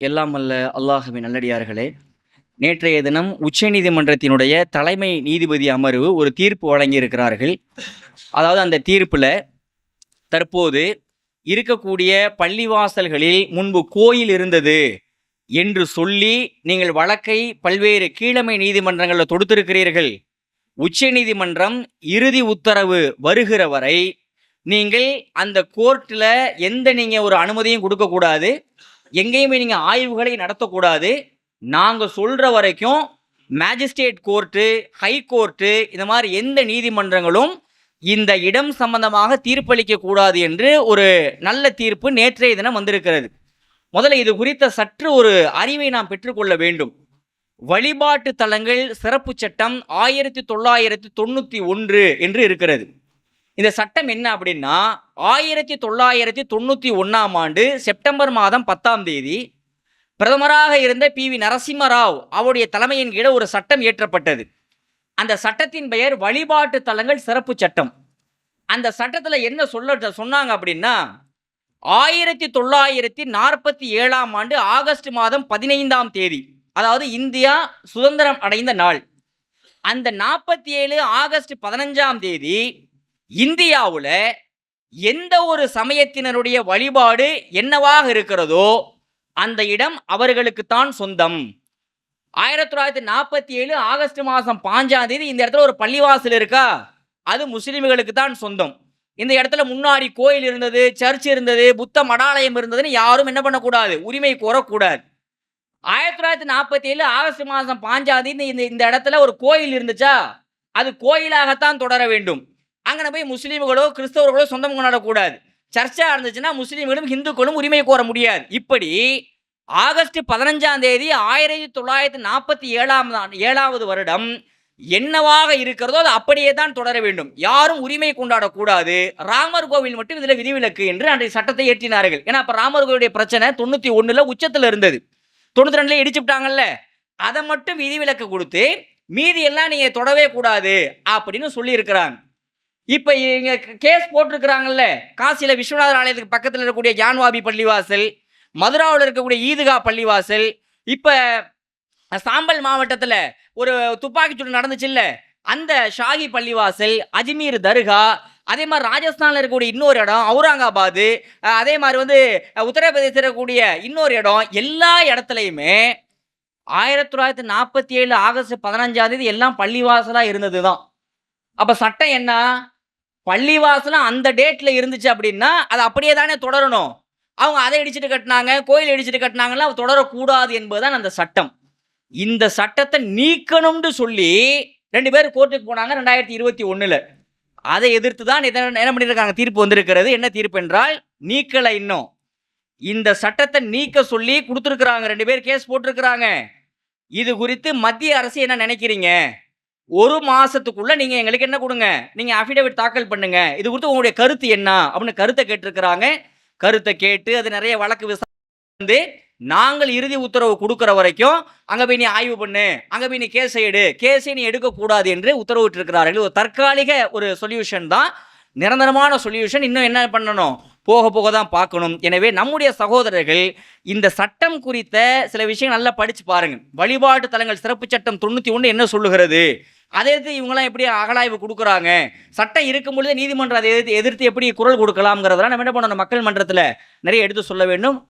எல்லாம் அல்ல அல்லாஹுவின் நல்லடியார்களே. நேற்றைய தினம் உச்சநீதிமன்றத்தினுடைய தலைமை நீதிபதி அமர்வு ஒரு தீர்ப்பு வழங்கியிருக்கிறார்கள். அதாவது அந்த தீர்ப்பில் தற்போது இருக்கக்கூடிய பள்ளிவாசல்களில் முன்பு கோயில் இருந்தது என்று சொல்லி நீங்கள் வழக்கை பல்வேறு கீழமை நீதிமன்றங்களில் தொடுத்திருக்கிறீர்கள். உச்சநீதிமன்றம் இறுதி உத்தரவு வருகிற வரை நீங்கள் அந்த கோர்ட்டில் எந்த நீங்கள் ஒரு அனுமதியும் கொடுக்கக்கூடாது. எங்கேயுமே நீங்கள் ஆய்வுகளை நடத்தக்கூடாது. நாங்கள் சொல்கிற வரைக்கும் மேஜிஸ்ட்ரேட் கோர்ட்டு ஹை கோர்ட்டு இந்த மாதிரி எந்த நீதிமன்றங்களும் இந்த இடம் சம்பந்தமாக தீர்ப்பளிக்க கூடாது என்று ஒரு நல்ல தீர்ப்பு நேற்றைய தினம் வந்திருக்கிறது. முதல்ல இது குறித்த சற்று ஒரு அறிவை நாம் பெற்றுக்கொள்ள வேண்டும். வழிபாட்டு தலங்கள் சிறப்பு சட்டம் ஆயிரத்தி தொள்ளாயிரத்தி தொண்ணூற்றி ஒன்று என்று இருக்கிறது. இந்த சட்டம் என்ன அப்படின்னா ஆயிரத்தி தொள்ளாயிரத்தி தொண்ணூற்றி ஒன்றாம் ஆண்டு செப்டம்பர் மாதம் பத்தாம் தேதி பிரதமராக இருந்த பி. வி. நரசிம்மராவ் அவருடைய தலைமையின் கீழே ஒரு சட்டம் இயற்றப்பட்டது. அந்த சட்டத்தின் பெயர் வழிபாட்டு தலங்கள் சிறப்பு சட்டம். அந்த சட்டத்தில் என்ன சொல்ல சொன்னாங்க அப்படின்னா ஆயிரத்தி தொள்ளாயிரத்தி நாற்பத்தி ஏழாம் ஆண்டு ஆகஸ்ட் மாதம் பதினைந்தாம் தேதி அதாவது இந்தியா சுதந்திரம் அடைந்த நாள். அந்த நாற்பத்தி ஏழு ஆகஸ்ட் பதினஞ்சாம் தேதி இந்தியாவில் எந்த ஒரு சமயத்தினருடைய வழிபாடு என்னவாக இருக்கிறதோ அந்த இடம் அவர்களுக்குத்தான் சொந்தம். ஆயிரத்தி தொள்ளாயிரத்தி நாற்பத்தி ஏழு ஆகஸ்ட் மாதம் பாஞ்சாம் தேதி இந்த இடத்துல ஒரு பள்ளிவாசல் இருக்கா? அது முஸ்லிம்களுக்கு தான் சொந்தம். இந்த இடத்துல முன்னாடி கோயில் இருந்தது சர்ச் இருந்தது புத்த மடாலயம் இருந்ததுன்னு யாரும் என்ன பண்ணக்கூடாது? உரிமை கோரக்கூடாது. ஆயிரத்தி தொள்ளாயிரத்தி நாற்பத்தி ஏழு ஆகஸ்ட் மாதம் பாஞ்சாம் தேதி இந்த இந்த இடத்துல ஒரு கோயில் இருந்துச்சா? அது கோயிலாகத்தான் தொடர வேண்டும். அங்கே போய் முஸ்லீம்களோ கிறிஸ்தவர்களோ சொந்தம் கொண்டாடக்கூடாது. சர்ச்சா இருந்துச்சுன்னா முஸ்லீம்களும் இந்துக்களும் உரிமை கோர முடியாது. இப்படி ஆகஸ்ட் பதினஞ்சாம் தேதி ஆயிரத்தி தொள்ளாயிரத்தி நாற்பத்தி ஏழாம் ஏழாவது வருடம் என்னவாக இருக்கிறதோ அது அப்படியே தான் தொடர வேண்டும். யாரும் உரிமை கொண்டாடக்கூடாது. ராமர் கோவில் மட்டும் இதில் விதிவிலக்கு என்று அன்றைய சட்டத்தை ஏற்றினார்கள். ஏன்னா அப்போ ராமர் கோவிலுடைய பிரச்சனை தொண்ணூற்றி ஒன்றில் உச்சத்தில் இருந்தது. தொண்ணூற்றி ரெண்டுல இடிச்சுட்டாங்கல்ல அதை மட்டும் விதிவிலக்கு கொடுத்து மீதி எல்லாம் நீங்கள் தொடவே கூடாது அப்படின்னு சொல்லியிருக்கிறாங்க. இப்போ இங்கே கேஸ் போட்டிருக்கிறாங்கல்ல. காசியில் விஸ்வநாதர் ஆலயத்துக்கு பக்கத்தில் இருக்கக்கூடிய ஜான்வாபி பள்ளிவாசல் மதுராவில் இருக்கக்கூடிய ஈதுகா பள்ளிவாசல் இப்போ சாம்பல் மாவட்டத்தில் ஒரு துப்பாக்கிச்சூடு நடந்துச்சுல்ல அந்த ஷாஹி பள்ளிவாசல் அஜ்மீர் தர்கா அதே மாதிரி ராஜஸ்தானில் இருக்கக்கூடிய இன்னொரு இடம் அவுரங்காபாது அதே மாதிரி வந்து அஹ் உத்தரப்பிரதேசத்தில் இருக்கக்கூடிய இன்னொரு இடம் எல்லா இடத்துலையுமே ஆயிரத்தி தொள்ளாயிரத்தி நாற்பத்தி ஏழு ஆகஸ்ட் பதினஞ்சாம் தேதி எல்லாம் பள்ளிவாசலாக இருந்தது தான் அப்போ சட்டம் என்ன? பள்ளிவாசலும் அந்த டேட்டில் இருந்துச்சு அப்படின்னா அது அப்படியே தானே தொடரணும். அவங்க அதை இடிச்சிட்டு கட்டினாங்க கோயில் இடிச்சிட்டு கட்டினாங்கன்னா அது தொடரக்கூடாது என்பதுதான் அந்த சட்டம். இந்த சட்டத்தை நீக்கணும்னு சொல்லி ரெண்டு பேர் கோர்ட்டுக்கு போனாங்க ரெண்டாயிரத்தி இருபத்தி ஒன்றில் அதை எதிர்த்து தான் என்ன பண்ணியிருக்காங்க தீர்ப்பு வந்திருக்கிறது. என்ன தீர்ப்பு என்றால் நீக்கலை இன்னும். இந்த சட்டத்தை நீக்க சொல்லி கொடுத்துருக்குறாங்க. ரெண்டு பேர் கேஸ் போட்டிருக்கிறாங்க. இது குறித்து மத்திய அரசு என்ன நினைக்கிறீங்க? ஒரு மாசத்துக்குள்ள நீங்க எங்களுக்கு என்ன கொடுங்க? நீங்க அஃபிடவிட் தாக்கல் பண்ணுங்க. இது குறித்து உங்களுடைய கருத்து என்ன? அப்படின்னு கருத்தை கேட்டிருக்கிறாங்க. கருத்தை கேட்டு அது நிறைய வழக்கு விசாரணை வந்து நாங்கள் இறுதி உத்தரவு கொடுக்குற வரைக்கும் அங்க போய் நீ ஆய்வு பண்ணு. அங்க போய் நீ கேஸ் எடு. கேஸை நீ எடுக்கக்கூடாது என்று உத்தரவிட்டிருக்கிறார்கள் ஒரு தற்காலிக ஒரு சொல்யூஷன் தான். நிரந்தரமான சொல்யூஷன் இன்னும் என்ன பண்ணணும்? போக போக தான் பார்க்கணும். எனவே நம்முடைய சகோதரர்கள் இந்த சட்டம் குறித்த சில விஷயங்கள் நல்லா படிச்சு பாருங்க. வழிபாட்டு தலங்கள் சிறப்பு சட்டம் தொண்ணூற்றி ஒன்று என்ன சொல்லுகிறது? அதை எதிர்த்து இவங்களாம் எப்படி அகலாய்வு கொடுக்குறாங்க? சட்டம் இருக்கும் பொழுது நீதிமன்றம் அதை எதிர்த்து எதிர்த்து எப்படி குரல் கொடுக்கலாம்ங்கிறதெல்லாம் நம்ம என்ன பண்ணணும்? மக்கள் மன்றத்தில் நிறைய எடுத்து சொல்ல வேண்டும்.